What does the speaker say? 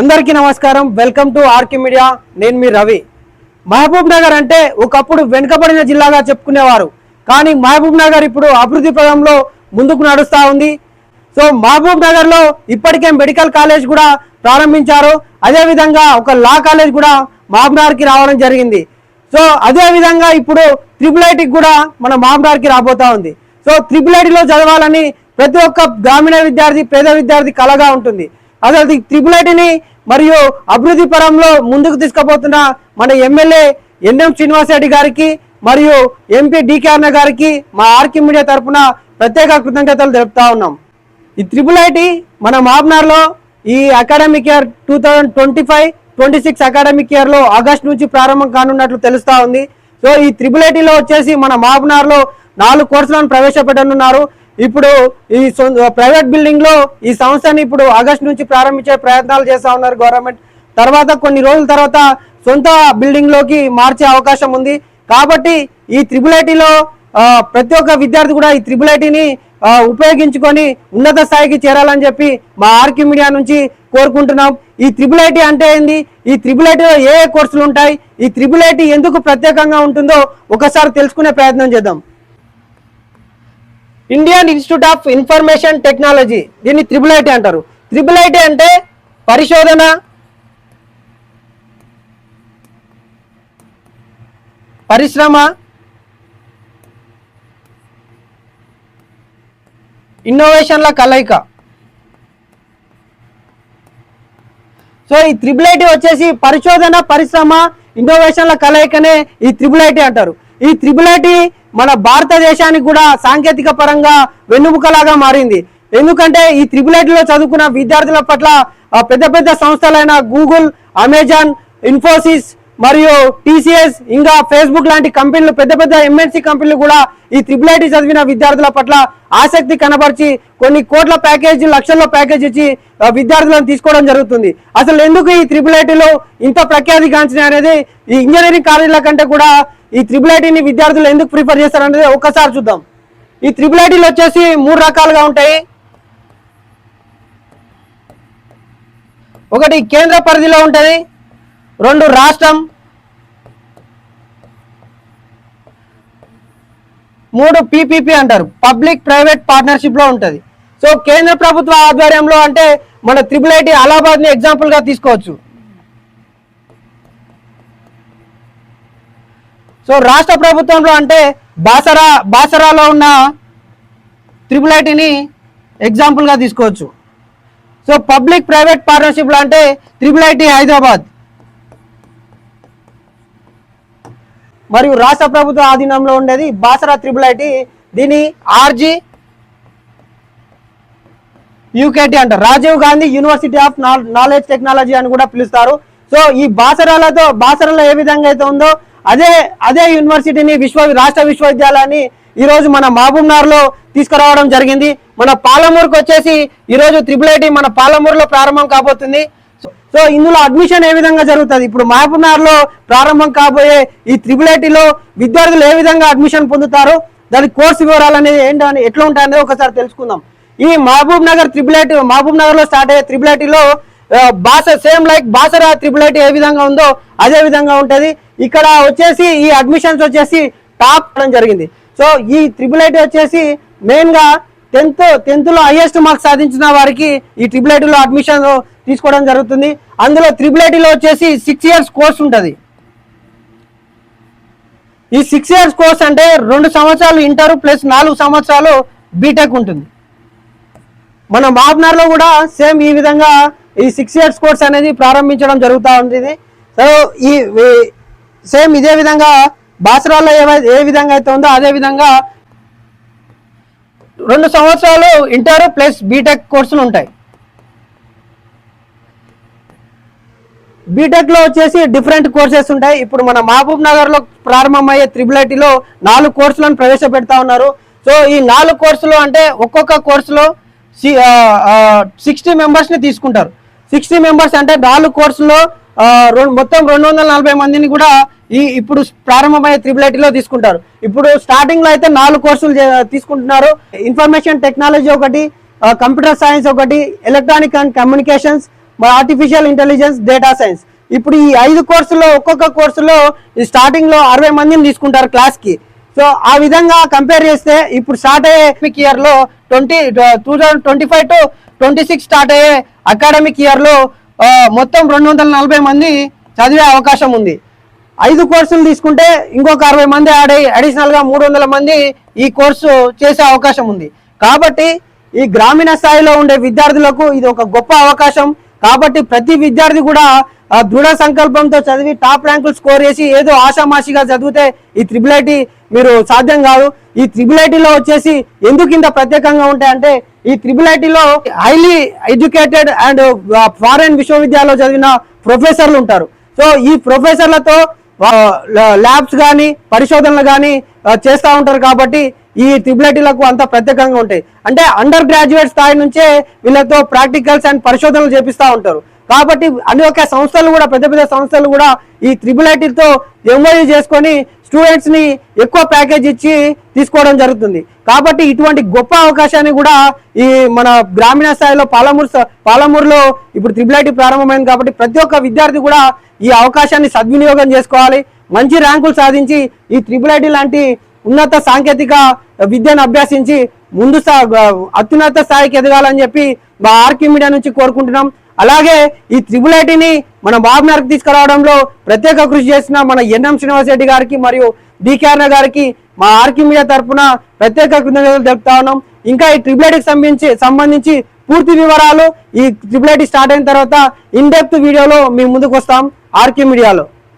అందరికీ నమస్కారం. Welcome to RK media. నేను మీ రవి. మహబూబ్ నగర్ అంటే ఒకప్పుడు వెనుకబడిన జిల్లాగా చెప్పుకునేవారు. కానీ మహబూబ్ నగర్ ఇప్పుడు అభివృద్ధి పదంలో ముందుకు నడుస్తూ ఉంది. సో మహబూబ్ నగర్లో ఇప్పటికే మెడికల్ కాలేజ్ కూడా ప్రారంభించారు. అదేవిధంగా ఒక లా కాలేజ్ కూడా మహబూబ్ రావడం జరిగింది. సో అదేవిధంగా ఇప్పుడు త్రిపుల్ ఐటీకి కూడా మన మహబూబ్ నగర్ రాబోతా ఉంది. సో త్రిపుల్ ఐటీలో చదవాలని ప్రతి ఒక్క గ్రామీణ విద్యార్థి పేద విద్యార్థి కలగా ఉంటుంది. అసలు త్రిపుల్ ఐటీని మరియు అభివృద్ధి పరంలో ముందుకు తీసుకుపోతున్న మన ఎమ్మెల్యే ఎన్ఎం శ్రీనివాస్ రెడ్డి గారికి మరియు ఎంపీ డికే అన్న గారికి మా ఆర్కి మీడియా తరపున ప్రత్యేక కృతజ్ఞతలు తెలుపుతా ఉన్నాం. ఈ త్రిపుల్ ఐటీ మన మాబ్నార్లో ఈ academic year two thousand twenty five twenty six academic ఇయర్లో ఆగస్ట్ నుంచి ప్రారంభం కానున్నట్లు తెలుస్తూ ఉంది. సో ఈ త్రిపుల్ ఐటీలో వచ్చేసి మన మాబ్నార్లో నాలుగు కోర్సులను ప్రవేశపెట్టనున్నారు. ఇప్పుడు ఈ ప్రైవేట్ బిల్డింగ్లో ఈ సంస్థని ఇప్పుడు ఆగస్ట్ నుంచి ప్రారంభించే ప్రయత్నాలు చేస్తా ఉన్నారు గవర్నమెంట్. తర్వాత కొన్ని రోజుల తర్వాత సొంత బిల్డింగ్లోకి మార్చే అవకాశం ఉంది. కాబట్టి ఈ త్రిబుల్ ఐటీలో ప్రతి ఒక్క విద్యార్థి కూడా ఈ త్రిబుల్ ఐటీని ఉపయోగించుకొని ఉన్నత స్థాయికి చేరాలని చెప్పి మా ఆర్కి మీడియా నుంచి కోరుకుంటున్నాం. ఈ త్రిబుల్ ఐటీ అంటే ఏంది? ఈ త్రిబుల్ ఐటీలో ఏ ఏ కోర్సులు ఉంటాయి? ఈ త్రిబుల్ ఐటీ ఎందుకు ప్రత్యేకంగా ఉంటుందో ఒకసారి తెలుసుకునే ప్రయత్నం చేద్దాం. Indian Institute of Information Technology దీన్ని త్రిబుల్ ఐటీ అంటారు. త్రిబుల్ ఐటీ అంటే పరిశోధన పరిశ్రమ ఇన్నోవేషన్ల కలయిక. సో ఈ త్రిబుల్ ఐటీ వచ్చేసి పరిశోధన పరిశ్రమ ఇన్నోవేషన్ల కలయికనే ఈ త్రిబుల్ ఐటీ అంటారు. ఈ త్రిబుల్ ఐటీ మన భారతదేశానికి కూడా సాంకేతిక పరంగా వెన్నుముకలాగా మారింది. ఎందుకంటే ఈ త్రిబుల్ ఐటీలో చదువుకున్న విద్యార్థుల పట్ల ఆ, పెద్ద పెద్ద సంస్థలైన గూగుల్ అమెజాన్ ఇన్ఫోసిస్ మరియు టీసీఎస్ ఇంకా ఫేస్బుక్ లాంటి కంపెనీలు పెద్ద పెద్ద ఎంఎన్సీ కంపెనీలు కూడా ఈ త్రిబుల్ ఐటీ చదివిన విద్యార్థుల పట్ల ఆసక్తి కనబరిచి కొన్ని కోట్ల ప్యాకేజ్ లక్షల్లో ప్యాకేజ్ ఇచ్చి విద్యార్థులను తీసుకోవడం జరుగుతుంది. అసలు ఎందుకు ఈ త్రిబుల్ ఐటీలో ఇంత ప్రఖ్యాతి గాంచిన అనేది ఈ ఇంజనీరింగ్ కాలేజీల కంటే కూడా ఈ త్రిబుల్ ఐటీని విద్యార్థులు ఎందుకు ప్రిఫర్ చేస్తారనేది ఒక్కసారి చూద్దాం. ఈ త్రిబుల్ ఐటీలు వచ్చేసి మూడు రకాలుగా ఉంటాయి. ఒకటి కేంద్ర పరిధిలో ఉంటుంది. రెండు రాష్ట్రం. మూడు పీపీపీ అంటారు. పబ్లిక్ ప్రైవేట్ పార్ట్నర్షిప్లో ఉంటుంది. సో కేంద్ర ప్రభుత్వ ఆధ్వర్యంలో అంటే మన త్రిబుల్ ఐటీ అలహాబాద్ని ఎగ్జాంపుల్గా తీసుకోవచ్చు. సో రాష్ట్ర ప్రభుత్వంలో అంటే బాసరా బాసరాలో ఉన్న త్రిబుల్ ఐటీని ఎగ్జాంపుల్గా తీసుకోవచ్చు. సో పబ్లిక్ ప్రైవేట్ పార్ట్నర్షిప్లో అంటే త్రిబుల్ ఐటీ హైదరాబాద్. మరియు రాష్ట్ర ప్రభుత్వ ఆధీనంలో ఉండేది బాసరా త్రిబుల్ ఐటీ దీని ఆర్జీ యూకేటీ అంటారు. Rajiv Gandhi university of knowledge technology అని కూడా పిలుస్తారు. సో ఈ బాసరాలతో బాసరాలో ఏ విధంగా అయితే ఉందో అదే అదే యూనివర్సిటీని విశ్వ రాష్ట్ర విశ్వవిద్యాలయాన్ని ఈరోజు మన మహబూబ్నగర్లో తీసుకురావడం జరిగింది. మన పాలమూరుకు వచ్చేసి ఈ రోజు త్రిబుల్ ఐటీ మన పాలమూరులో ప్రారంభం కాబోతుంది. సో ఇందులో అడ్మిషన్ ఏ విధంగా జరుగుతుంది? ఇప్పుడు మహబూబ్నగర్లో ప్రారంభం కాబోయే ఈ త్రిబుల్ ఐటీలో విద్యార్థులు ఏ విధంగా అడ్మిషన్ పొందుతారు? దాని కోర్సు వివరాలు అనేది ఏంటని ఎట్లా ఉంటాయనేది ఒకసారి తెలుసుకుందాం. ఈ మహబూబ్ నగర్ త్రిబుల్ ఐటీ మహబూబ్ నగర్లో స్టార్ట్ అయ్యే త్రిబుల్ ఐటీలో బాస same like Basara triple IT ఏ విధంగా ఉందో అదే విధంగా ఉంటుంది. ఇక్కడ వచ్చేసి ఈ అడ్మిషన్స్ వచ్చేసి టాప్ అవ్వడం జరిగింది. సో ఈ త్రిబుల్ ఐటీ వచ్చేసి మెయిన్గా టెన్త్ టెన్త్లో హైయెస్ట్ మార్క్స్ సాధించిన వారికి ఈ ట్రిపుల్ ఐటీలో అడ్మిషన్ తీసుకోవడం జరుగుతుంది. అందులో ట్రిపుల్ ఐటీలో వచ్చేసి సిక్స్ ఇయర్స్ కోర్స్ ఉంటుంది. ఈ సిక్స్ ఇయర్స్ కోర్స్ అంటే రెండు సంవత్సరాలు ఇంటర్ ప్లస్ నాలుగు సంవత్సరాలు బీటెక్ ఉంటుంది. మన మహాబ్నార్లో కూడా సేమ్ ఈ విధంగా ఈ సిక్స్ ఇయర్స్ కోర్స్ అనేది ప్రారంభించడం జరుగుతూ ఉంటుంది. సో ఈ సేమ్ ఇదే విధంగా బాసరాల్లో ఏవై ఏ విధంగా అయితే ఉందో అదే విధంగా రెండు సంవత్సరాలు ఇంటర్ ప్లస్ బీటెక్ కోర్సులు ఉంటాయి. బీటెక్లో వచ్చేసి డిఫరెంట్ కోర్సెస్ ఉంటాయి. ఇప్పుడు మన మహబూబ్ నగర్లో ప్రారంభమయ్యే త్రిబుల్ ఐటీలో నాలుగు కోర్సులను ప్రవేశపెడతా ఉన్నారు. సో ఈ నాలుగు కోర్సులు అంటే ఒక్కొక్క కోర్సులో సిక్స్టీ మెంబర్స్ని తీసుకుంటారు. సిక్స్టీ మెంబర్స్ అంటే నాలుగు కోర్సులో రెండు మొత్తం రెండు వందల నలభై మందిని కూడా ఈ ఇప్పుడు ప్రారంభమయ్యే త్రిబుల్ ఐటీలో తీసుకుంటారు. ఇప్పుడు స్టార్టింగ్లో అయితే నాలుగు కోర్సులు తీసుకుంటున్నారు. ఇన్ఫర్మేషన్ టెక్నాలజీ ఒకటి కంప్యూటర్ సైన్స్ ఒకటి electronic and communications artificial intelligence data science ఇప్పుడు ఈ ఐదు కోర్సులో ఒక్కొక్క కోర్సులో ఈ స్టార్టింగ్లో అరవై మందిని తీసుకుంటారు క్లాస్కి. సో ఆ విధంగా కంపేర్ చేస్తే ఇప్పుడు స్టార్ట్ అయ్యే అకాడమిక్ ఇయర్లో twenty two thousand twenty five to twenty six start అయ్యే అకాడమిక్ ఇయర్లో మొత్తం రెండు వందల నలభై మంది చదివే అవకాశం ఉంది. ఐదు కోర్సులు తీసుకుంటే ఇంకొక అరవై మంది యాడ్ అడిషనల్గా అడిషనల్గా మూడు వందల మంది ఈ కోర్సు చేసే అవకాశం ఉంది. కాబట్టి ఈ గ్రామీణ స్థాయిలో ఉండే విద్యార్థులకు ఇది ఒక గొప్ప అవకాశం. కాబట్టి ప్రతి విద్యార్థి కూడా దృఢ సంకల్పంతో చదివి టాప్ ర్యాంకులు స్కోర్ చేసి ఏదో ఆషామాషిగా చదివితే ఈ త్రిబుల్ ఐటీ మీరు సాధ్యం కాదు. ఈ త్రిబుల్ ఐటీలో వచ్చేసి ఎందుకు ఇంత ప్రత్యేకంగా ఉంటాయంటే ఈ త్రిబుల్ ఐటీలో హైలీ ఎడ్యుకేటెడ్ అండ్ ఫారెన్ విశ్వవిద్యాలయంలో చదివిన ప్రొఫెసర్లు ఉంటారు. సో ఈ ప్రొఫెసర్లతో ల్యాబ్స్ కానీ పరిశోధనలు కానీ చేస్తూ ఉంటారు కాబట్టి ఈ ట్రిబులటీలకు అంత ప్రత్యేకంగా ఉంటాయి. అంటే అండర్ గ్రాడ్యుయేట్ స్థాయి నుంచే వీళ్ళతో ప్రాక్టికల్స్ అండ్ పరిశోధనలు చేపిస్తూ ఉంటారు. కాబట్టి అనేక సంస్థలు కూడా పెద్ద పెద్ద సంస్థలు కూడా ఈ త్రిబుల్ ఐటీతో ఎంఓయూ చేసుకొని స్టూడెంట్స్ని ఎక్కువ ప్యాకేజ్ ఇచ్చి తీసుకోవడం జరుగుతుంది. కాబట్టి ఇటువంటి గొప్ప అవకాశాన్ని కూడా ఈ మన గ్రామీణ స్థాయిలో పాలమూరు స- పాలమూరులో ఇప్పుడు త్రిబుల్ ఐటీ ప్రారంభమైంది కాబట్టి ప్రతి ఒక్క విద్యార్థి కూడా ఈ అవకాశాన్ని సద్వినియోగం చేసుకోవాలి మంచి ర్యాంకులు సాధించి ఈ త్రిబుల్ ఐటీ లాంటి ఉన్నత సాంకేతిక విద్యను అభ్యసించి ముందు అత్యున్నత స్థాయికి ఎదగాలని చెప్పి మా ఆర్కి మీడియా నుంచి కోరుకుంటున్నాం. అలాగే ఈ త్రిబుల్ ఐటీని మన బాబు బాబునర్కి తీసుకురావడంలో ప్రత్యేక కృషి చేసిన మన ఎన్ఎం శ్రీనివాస్ రెడ్డి గారికి మరియు డికేఆర్న గారికి మా ఆర్కి మీడియా తరఫున ప్రత్యేక కృతజ్ఞతలు తెలుపుతా ఉన్నాం. ఇంకా ఈ ట్రిపుల్ ఐటీకి సంబంధించి సంబంధించి పూర్తి వివరాలు ఈ ట్రిపుల్ ఐటీ స్టార్ట్ అయిన తర్వాత ఇన్ డెప్త్ వీడియోలో మీ ముందుకు వస్తాం. ఆర్కే మీడియాలో.